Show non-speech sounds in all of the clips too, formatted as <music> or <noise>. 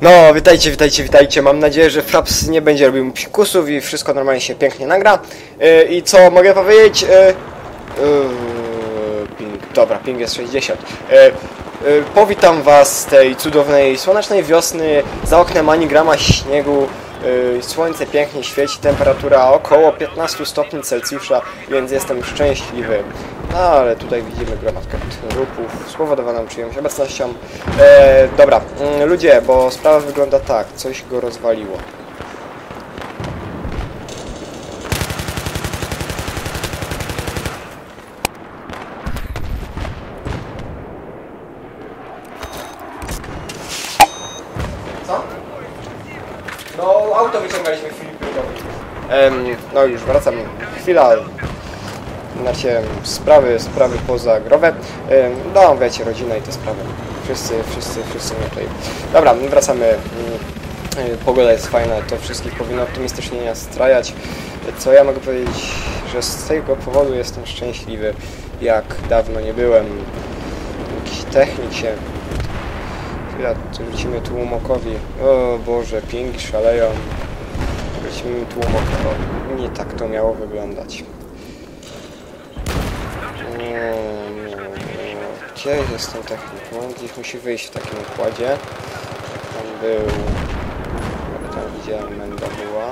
No, witajcie, witajcie, witajcie. Mam nadzieję, że Fraps nie będzie robił psikusów i wszystko normalnie się pięknie nagra. Yy, I co mogę powiedzieć? Yy, ping, dobra, ping jest 60. Yy, yy, powitam was z tej cudownej, słonecznej wiosny. Za oknem ani grama śniegu. Yy, słońce pięknie świeci, temperatura około 15 stopni Celsjusza, więc jestem szczęśliwy. No, ale tutaj widzimy gromadkę trupów spowodowaną czyjąś obecnością. E, dobra, mm, ludzie, bo sprawa wygląda tak, coś go rozwaliło. Co? No, auto wyciągaliśmy Filipinom. Em, no już wracam. Chwila. Znaczy, sprawy, sprawy pozagrowe. Em, no, wiecie, rodzina i te sprawy. Wszyscy, wszyscy, wszyscy mnie tutaj. Dobra, wracamy. Y, Pogoda jest fajna, to wszystkich powinno optymistycznie nastrajać. Co ja mogę powiedzieć, że z tego powodu jestem szczęśliwy, jak dawno nie byłem. Jakiś technik się Chwila, wrócimy tłumokowi. O Boże, pingi szaleją. Wrócimy tłumokowi. Nie tak to miało wyglądać. Gdzie jest ten technik? On gdzieś musi wyjść w takim układzie. Tam był... Tam widziałem, Menda była.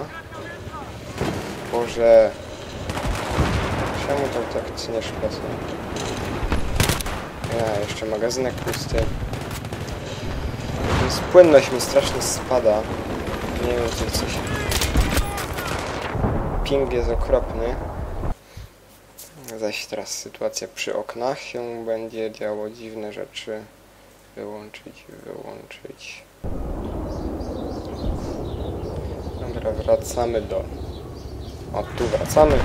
Boże... Czemu to tak ciężko? co? Ja, jeszcze magazynek pusty. Więc płynność mi strasznie spada. Nie wiem, czy coś... Ping jest okropny. Zaś teraz sytuacja przy oknach się będzie działo dziwne rzeczy. Wyłączyć, wyłączyć. Dobra, wracamy do... O, tu wracamy.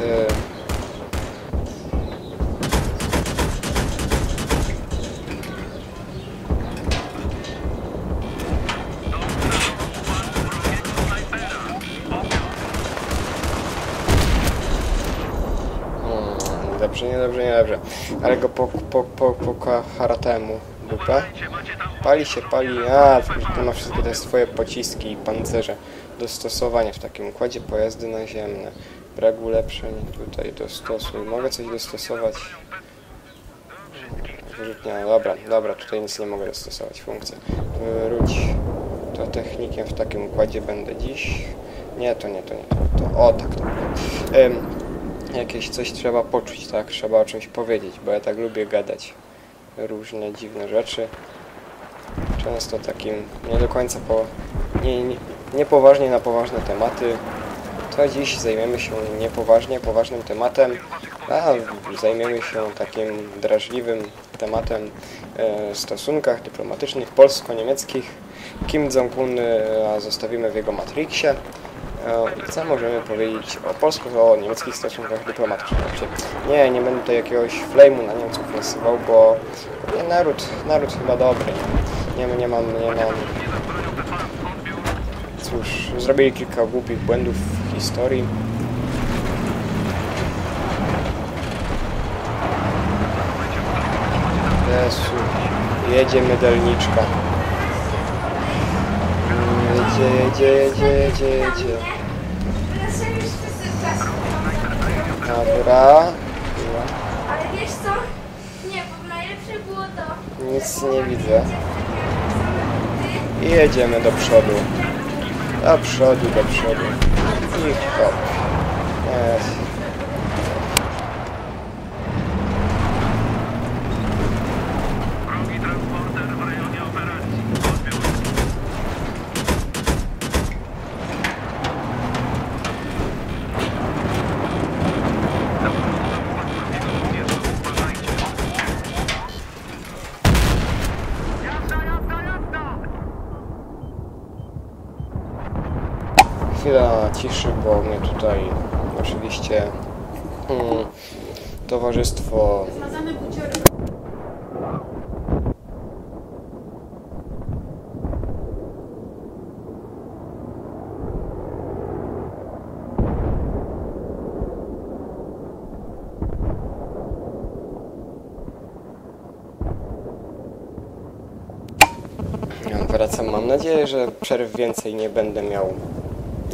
Yy... Dobrze, nie dobrze, nie dobrze. Ale go po, po, po, po dupę. Pali się, pali. A, to ma wszystkie te swoje pociski i pancerze. Dostosowanie w takim układzie pojazdy naziemne. Brak ulepszeń tutaj dostosuj. Mogę coś dostosować? Wyrzutnia, dobra, dobra, tutaj nic nie mogę dostosować. Funkcje. Wróć. To technikiem w takim układzie będę dziś. Nie, to nie, to nie. To, to o, tak, to. Ym, jakieś coś trzeba poczuć, tak? Trzeba o czymś powiedzieć, bo ja tak lubię gadać różne dziwne rzeczy. Często takim nie do końca po... Nie, nie, niepoważnie na poważne tematy. To dziś zajmiemy się niepoważnie, poważnym tematem, a zajmiemy się takim drażliwym tematem e, stosunkach dyplomatycznych polsko-niemieckich. Kim Jong-un e, zostawimy w jego Matrixie. E, co możemy powiedzieć o polsko-niemieckich stosunkach dyplomatycznych? Znaczy, Nie, nie będę tutaj jakiegoś flame'u na Niemców nasywał, bo nie, naród, naród chyba dobry. Nie, nie, nie mam, nie mam... Cóż, zrobili kilka głupich błędów w historii. Jezu, jedzie mydelniczka. Jedzie, jedzie, jedzie, jedzie. Dobra. Ale wiesz co? Nie, bo najlepsze było to. Nic nie widzę. I jedziemy do przodu. Do przodu, do przodu. I hop. Jest. Chwila ciszy, bo mnie tutaj oczywiście mm, towarzystwo wracam. Mam nadzieję, że przerw więcej nie będę miał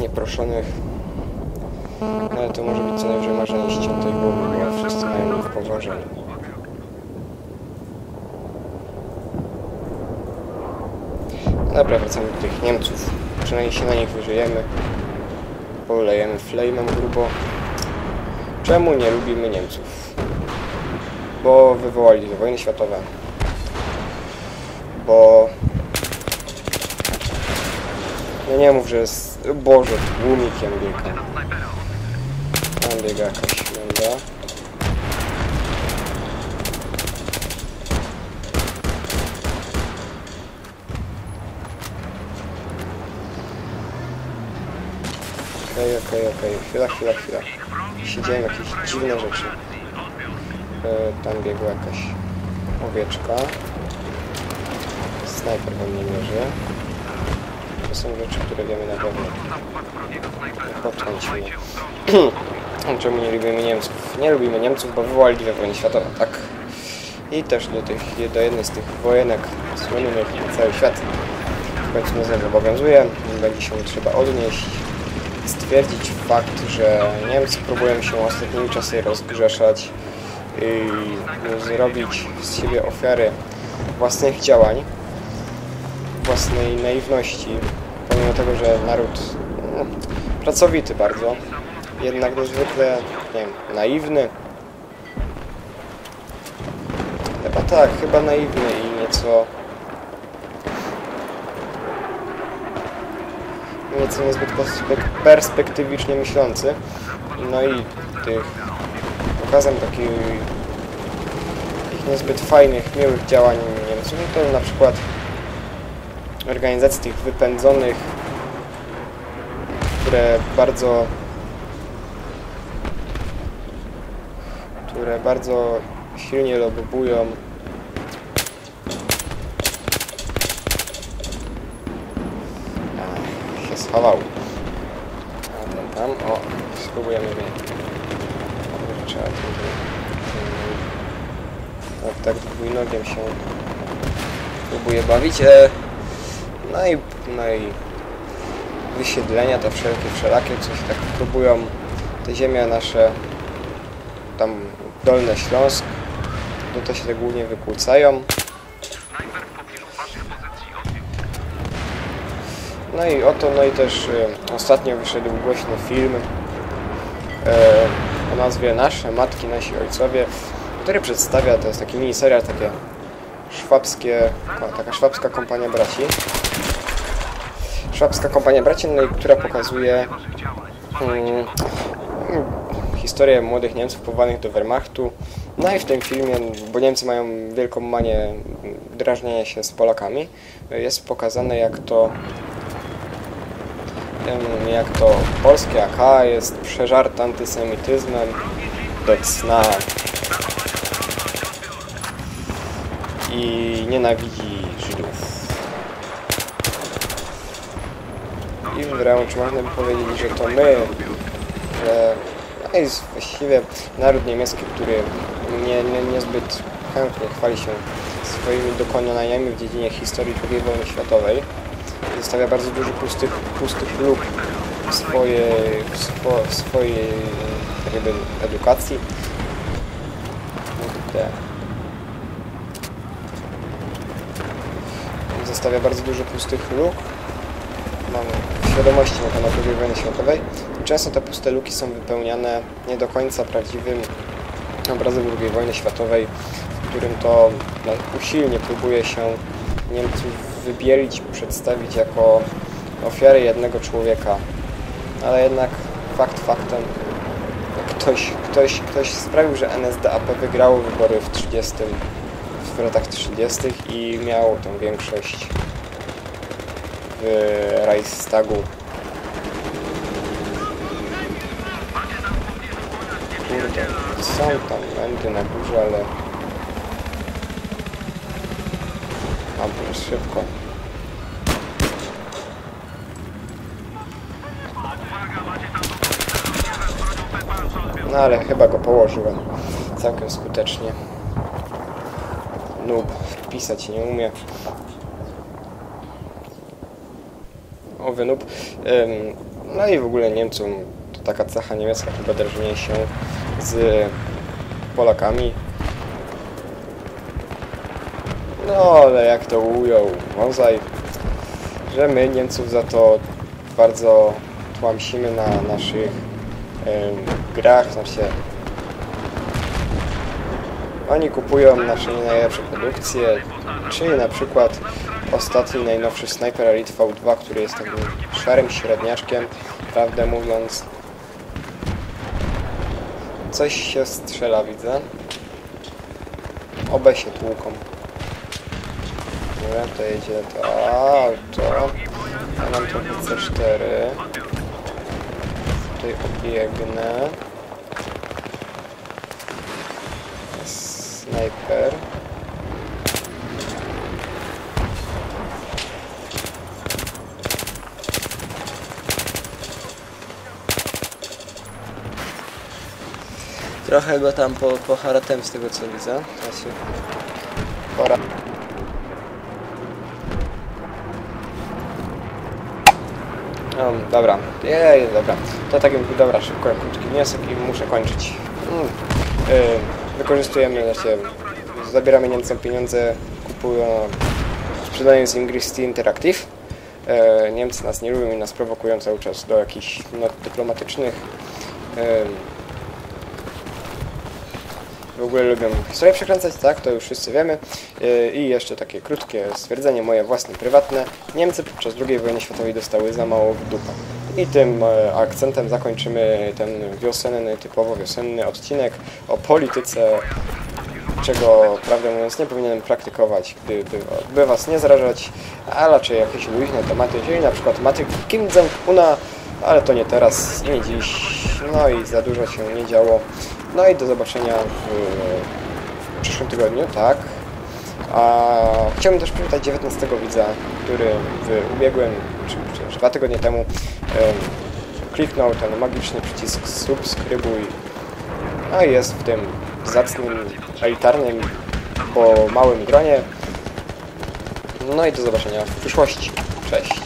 nieproszonych. No ale to może być co najwyżej marzenie ściętej głowy, bo wszyscy mają poważaniu. Dobra, wracamy do tych Niemców. Przynajmniej się na nich wyżyjemy. Polejemy flame'em grubo. Czemu nie lubimy Niemców? Bo wywołali wojny światowe. Bo... No nie mów, że jest... Boże, tłumikiem biega. Tam biega jakaś menda. Okej, okej, okej. Chwila, chwila, chwila. Się jakieś dziwne rzeczy. E, tam biegła jakaś owieczka. Snajper we mnie mierzy. To są rzeczy, które wiemy na pewno. Potrącimy. <clears throat> Czemu nie lubimy Niemców? Nie lubimy Niemców, bo wywołali dwie wojny światowe, tak? I też do, tych, do jednej z tych wojenek słynnych na cały świat w końcu nas zobowiązuje. Będzie się trzeba odnieść stwierdzić fakt, że Niemcy próbują się ostatnimi czasy rozgrzeszać i zrobić z siebie ofiary własnych działań, własnej naiwności, pomimo tego, że naród no, pracowity bardzo, jednak niezwykle, nie wiem, naiwny. Chyba tak, chyba naiwny i nieco nieco niezbyt perspek- perspektywicznie myślący. No i tych pokazem takich, niezbyt fajnych, miłych działań Niemców, to na przykład organizacji tych wypędzonych, które bardzo które bardzo silnie lobbują A, się schował. A tam, o, spróbujemy mnie. Trzeba tak, tak dwójnogiem się próbuje bawić. E, no i, no i wysiedlenia to wszelkie, wszelakie, coś tak próbują te ziemie nasze, tam Dolny Śląsk, no to się tak głównie wykłócają. No i oto, no i też y, ostatnio wyszedł głośny film y, o nazwie Nasze Matki, Nasi Ojcowie, który przedstawia, to jest taki mini serial, takie szwabskie, taka szwabska kompania braci. Szwabska kompania braci, no i która pokazuje mm, mm, historię młodych Niemców powołanych do Wehrmachtu. No i w tym filmie, bo Niemcy mają wielką manię drażnienia się z Polakami, jest pokazane jak to jak to polskie AK jest przeżarte antysemityzmem do cna i nienawidzi I wręcz można by powiedzieć, że to my, że jest właściwie naród niemiecki, który nie, nie, niezbyt chętnie chwali się swoimi dokonaniami w dziedzinie historii II wojny światowej. Zostawia bardzo dużo pustych, pustych luk w swojej, w swo, w swojej jakby edukacji. Zostawia bardzo dużo pustych luk. Mam świadomości na temat II wojny światowej. Często te puste luki są wypełniane nie do końca prawdziwym obrazem II wojny światowej, w którym to no, usilnie próbuje się Niemców wybielić, przedstawić jako ofiary jednego człowieka. Ale jednak fakt faktem, ktoś, ktoś, ktoś sprawił, że NSDAP wygrało wybory w 30, w latach 30. i miało tą większość Reichstagu. Kurde, są tam mędy na górze, ale... Dobra, szybko. No ale chyba go położyłem całkiem skutecznie. Noob, pisać nie umie. Noob. Ym, No i w ogóle Niemcom to taka cecha niemiecka chyba drżnie się z Polakami. No ale jak to ujął Wązaj, że my Niemców za to bardzo tłamsimy na naszych em, grach, znaczy oni kupują nasze najlepsze produkcje, czyli na przykład ostatni najnowszy Sniper Elite V2, który jest takim szarym średniaczkiem, prawdę mówiąc. Coś się strzela, widzę. Obaj się tłuką. Dobra, to jedzie to auto. Ja mam trochę C4. Tutaj obiegnę. Snajper. Trochę go tam po, haratem z tego co widzę. Teraz pora. No, dobra, jej, dobra. To tak jakby, dobra, szybko, krótki wniosek i muszę kończyć. Mm. Yy, wykorzystujemy, znaczy, zabieramy Niemcom pieniądze, kupują, sprzedając im Christie Interactive. Yy, Niemcy nas nie lubią i nas prowokują cały czas do jakichś not dyplomatycznych. W ogóle lubią historię przekręcać, tak, to już wszyscy wiemy. Yy, I jeszcze takie krótkie stwierdzenie moje własne, prywatne. Niemcy podczas II wojny światowej dostały za mało w dupę. I tym e, akcentem zakończymy ten wiosenny, typowo wiosenny odcinek o polityce, czego prawdę mówiąc nie powinienem praktykować, gdy by, by was nie zrażać, a raczej jakieś luźne tematy, czyli na przykład tematy Kim Jong-una, ale to nie teraz, nie dziś, no i za dużo się nie działo. No i do zobaczenia w, w przyszłym tygodniu, tak. A chciałbym też przywitać 19 widza, który w ubiegłym, czy przecież dwa tygodnie temu em, kliknął ten magiczny przycisk subskrybuj, a jest w tym zacnym, elitarnym, po małym gronie. No i do zobaczenia w przyszłości. Cześć.